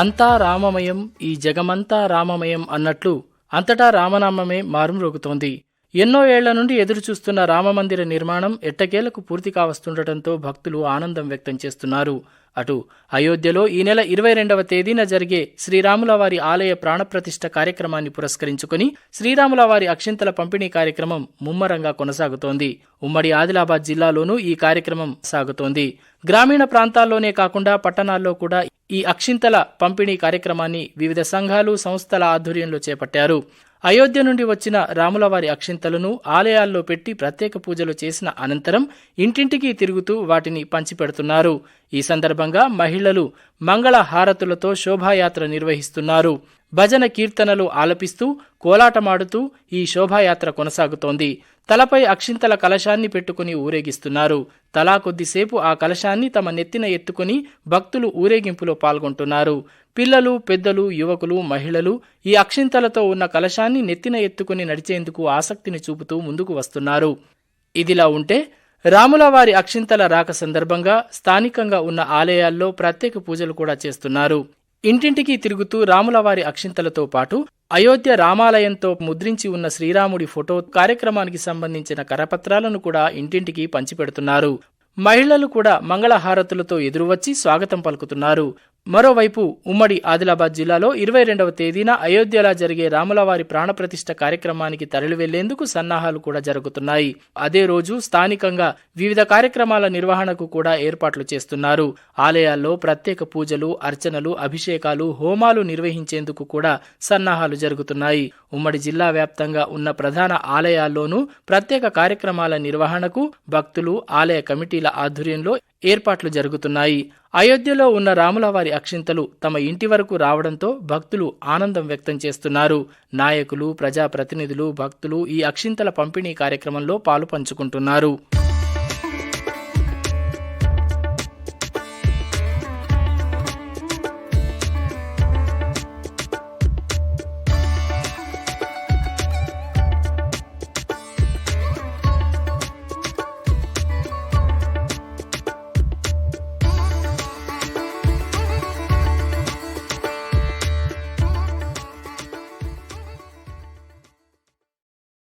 అంతా రామమయం ఈ జగమంతా రామమయం అన్నట్లు అంతటా రామనామమే మారుమ్రోగుతోంది. ఎన్నో ఏళ్ళ నుండి ఎదురుచూస్తున్న రామమందిర నిర్మాణం ఎట్టకేలకు పూర్తి కావస్తుండటంతో భక్తులు ఆనందం వ్యక్తం చేస్తున్నారు. అటు అయోధ్యలో ఈ నెల ఇరవై రెండవ తేదీన జరిగే శ్రీరాములవారి ఆలయ ప్రాణప్రతిష్ఠ కార్యక్రమాన్ని పురస్కరించుకుని శ్రీరాములవారి అక్షింతల పంపిణీ కార్యక్రమం ముమ్మరంగా కొనసాగుతోంది. ఉమ్మడి ఆదిలాబాద్ జిల్లాలోనూ ఈ కార్యక్రమం సాగుతోంది. గ్రామీణ ప్రాంతాల్లోనే కాకుండా పట్టణాల్లో కూడా ఈ అక్షింతల పంపిణీ కార్యక్రమాన్ని వివిధ సంఘాలు సంస్థల ఆధ్వర్యంలో చేపట్టారు. అయోధ్య నుండి వచ్చిన రాములవారి అక్షింతలను ఆలయాల్లో పెట్టి ప్రత్యేక పూజలు చేసిన అనంతరం ఇంటింటికి తిరుగుతూ వాటిని పంచిపెడుతున్నారు. ఈ సందర్భంగా మహిళలు మంగళ హారతులతో శోభాయాత్ర నిర్వహిస్తున్నారు. భజన కీర్తనలు ఆలపిస్తూ కోలాటమాడుతూ ఈ శోభాయాత్ర కొనసాగుతోంది. తలపై అక్షింతల కలశాన్ని పెట్టుకుని ఊరేగిస్తున్నారు. తలా కొద్దిసేపు ఆ కలశాన్ని తమ నెత్తిన ఎత్తుకుని భక్తులు ఊరేగింపులో పాల్గొంటున్నారు. పిల్లలు పెద్దలు యువకులు మహిళలు ఈ అక్షింతలతో ఉన్న కలశాన్ని నెత్తిన ఎత్తుకుని నడిచేందుకు ఆసక్తిని చూపుతూ ముందుకు వస్తున్నారు. ఇదిలా ఉంటే రాముల వారి అక్షింతల రాక సందర్భంగా స్థానికంగా ఉన్న ఆలయాల్లో ప్రత్యేక పూజలు కూడా చేస్తున్నారు. ఇంటింటికి తిరుగుతూ రాములవారి అక్షింతలతో పాటు అయోధ్య రామాలయంతో ముద్రించి ఉన్న శ్రీరాముడి ఫోటో కార్యక్రమానికి సంబంధించిన కరపత్రాలను కూడా ఇంటింటికి పంచిపెడుతున్నారు. మహిళలు కూడా మంగళహారతులతో ఎదురువచ్చి స్వాగతం పలుకుతున్నారు. మరోవైపు ఉమ్మడి ఆదిలాబాద్ జిల్లాలో ఇరవై రెండవ తేదీన అయోధ్యలా జరిగే రాములవారి ప్రాణప్రతిష్ఠ కార్యక్రమానికి తరలి వెళ్ళేందుకు సన్నాహాలు కూడా జరుగుతున్నాయి. అదే రోజు స్థానికంగా వివిధ కార్యక్రమాల నిర్వహణకు కూడా ఏర్పాట్లు చేస్తున్నారు. ఆలయాల్లో ప్రత్యేక పూజలు అర్చనలు అభిషేకాలు హోమాలు నిర్వహించేందుకు కూడా సన్నాహాలు జరుగుతున్నాయి. ఉమ్మడి జిల్లా వ్యాప్తంగా ఉన్న ప్రధాన ఆలయాల్లోనూ ప్రత్యేక కార్యక్రమాల నిర్వహణకు భక్తులు ఆలయ కమిటీల ఆధ్వర్యంలో ఏర్పాట్లు జరుగుతున్నాయి. అయోధ్యలో ఉన్న రాములవారి అక్షింతలు తమ ఇంటి వరకు రావడంతో భక్తులు ఆనందం వ్యక్తం చేస్తున్నారు. నాయకులు ప్రజాప్రతినిధులు భక్తులు ఈ అక్షింతల పంపిణీ కార్యక్రమంలో పాలు పంచుకుంటున్నారు.